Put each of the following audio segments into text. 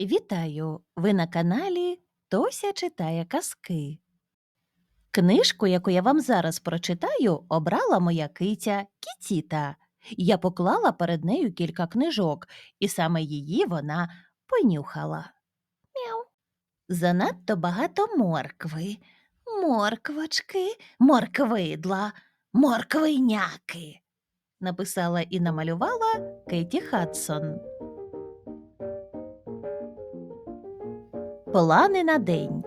Вітаю! Ви на каналі Тося читає казки. Книжку, яку я вам зараз прочитаю, обрала моя киця Кіціта. Я поклала перед нею кілька книжок, і саме її вона понюхала. Мяу. Занадто багато моркви. Морквочки, морквидла, морквиняки. Написала і намалювала Кеті Хадсон. Плани на день.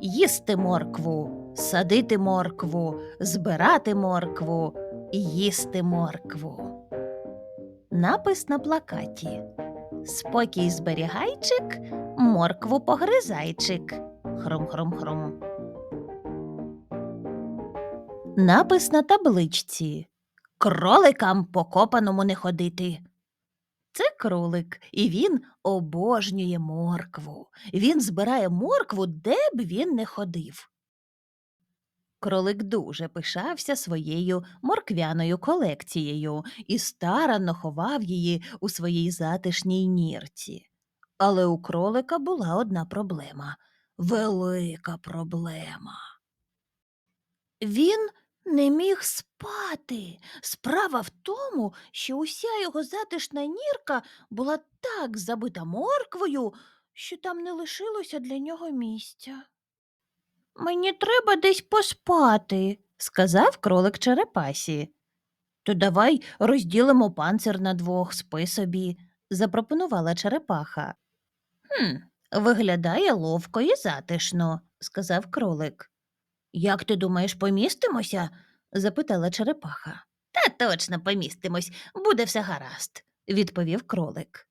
Їсти моркву, садити моркву, збирати моркву, їсти моркву. Напис на плакаті. Спокій зберігайчик, моркву погризайчик. Хрум-хрум-хрум. Напис на табличці. Кроликам по копаному не ходити. Кролик, і він обожнює моркву. Він збирає моркву, де б він не ходив. Кролик дуже пишався своєю морквяною колекцією і старанно ховав її у своїй затишній нірці. Але у кролика була одна проблема велика проблема. Він не міг спати. Справа в тому, що уся його затишна нірка була так забита морквою, що там не лишилося для нього місця. Мені треба десь поспати, сказав кролик Черепасі. То давай розділимо панцир на двох, спи собі, запропонувала черепаха. Хм, виглядає ловко і затишно, сказав кролик. Як ти думаєш, помістимося? запитала черепаха. Та точно помістимось, буде все гаразд, відповів кролик.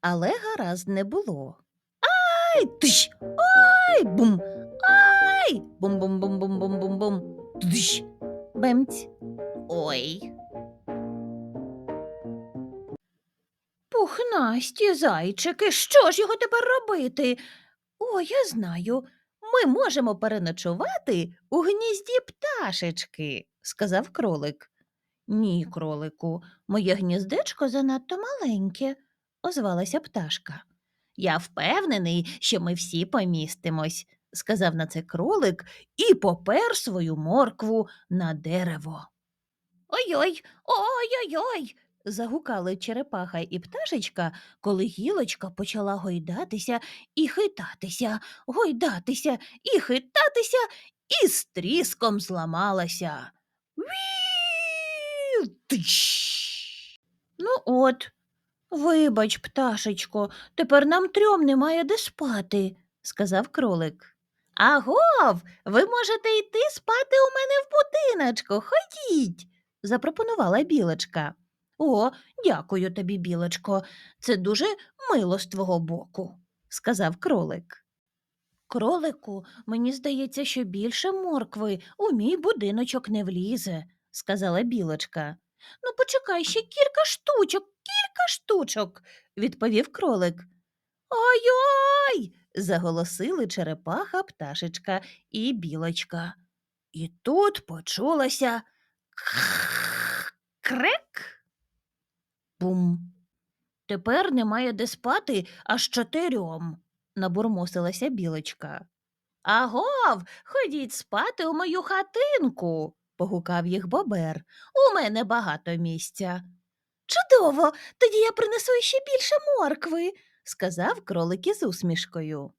Але гаразд не було. Ай! Тиш! Ай! Бум! Ай! Бум-бум-бум-бум-бум-бум-бум. Тиш! Бемць. Ой. Пухнасті зайчики, що ж його тепер робити? О, я знаю. Ми можемо переночувати у гнізді пташечки, сказав кролик. Ні, кролику, моє гніздечко занадто маленьке, озвалася пташка. Я впевнений, що ми всі помістимось, сказав на це кролик і попер свою моркву на дерево. Ой-ой, ой-ой-ой. Загукали черепаха і пташечка, коли гілочка почала гойдатися і хитатися, гойдатися і хитатися, і з тріском зламалася. Ну от, вибач, пташечко, тепер нам трьом немає де спати, сказав кролик. Агов, ви можете йти спати у мене в будиночку, ходіть, запропонувала білочка. О, дякую тобі, білочко. Це дуже мило з твого боку, сказав кролик. Кролику, мені здається, що більше моркви у мій будиночок не влізе, сказала білочка. Ну, почекай ще кілька штучок, кілька штучок, відповів кролик. Ой-ой. заголосили черепаха, пташечка і білочка. І тут почулося крек. Бум. Тепер немає де спати аж чотирьом, набурмосилася білочка. Агов, ходіть спати у мою хатинку, погукав їх бобер. У мене багато місця. Чудово, тоді я принесу іще більше моркви, сказав кролик із усмішкою.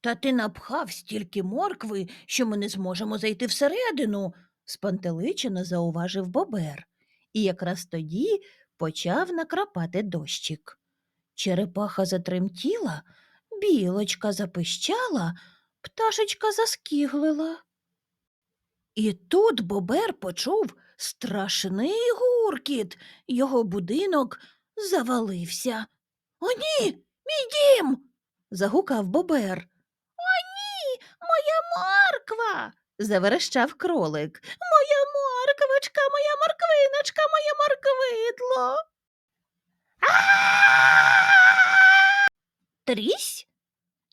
Та ти напхав стільки моркви, що ми не зможемо зайти всередину, спантеличено зауважив бобер. І якраз тоді почав накрапати дощик. Черепаха затремтіла, білочка запищала, пташечка заскіглила. І тут бобер почув страшний гуркіт, його будинок завалився. О, ні, мій дім. загукав бобер. О, ні, моя морква. заверещав кролик. Моя морквочка, моя морквиночка, моє морквидло. Трісь.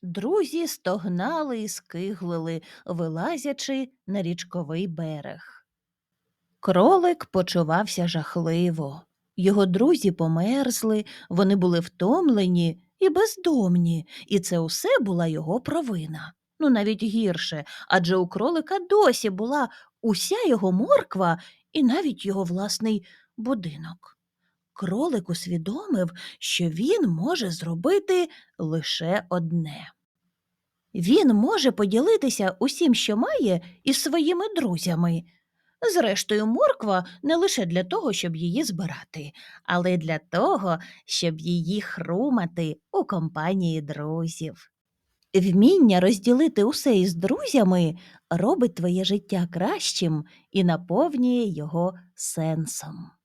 Друзі стогнали і скиглили, вилазячи на річковий берег. Кролик почувався жахливо. Його друзі померзли, вони були втомлені, і бездомні, і це усе була його провина. Ну, навіть гірше, адже у кролика досі була уся його морква і навіть його власний будинок. Кролик усвідомив, що він може зробити лише одне. Він може поділитися усім, що має, із своїми друзями. Зрештою, морква не лише для того, щоб її збирати, але й для того, щоб її хрумати у компанії друзів. Вміння розділити усе із друзями робить твоє життя кращим і наповнює його сенсом.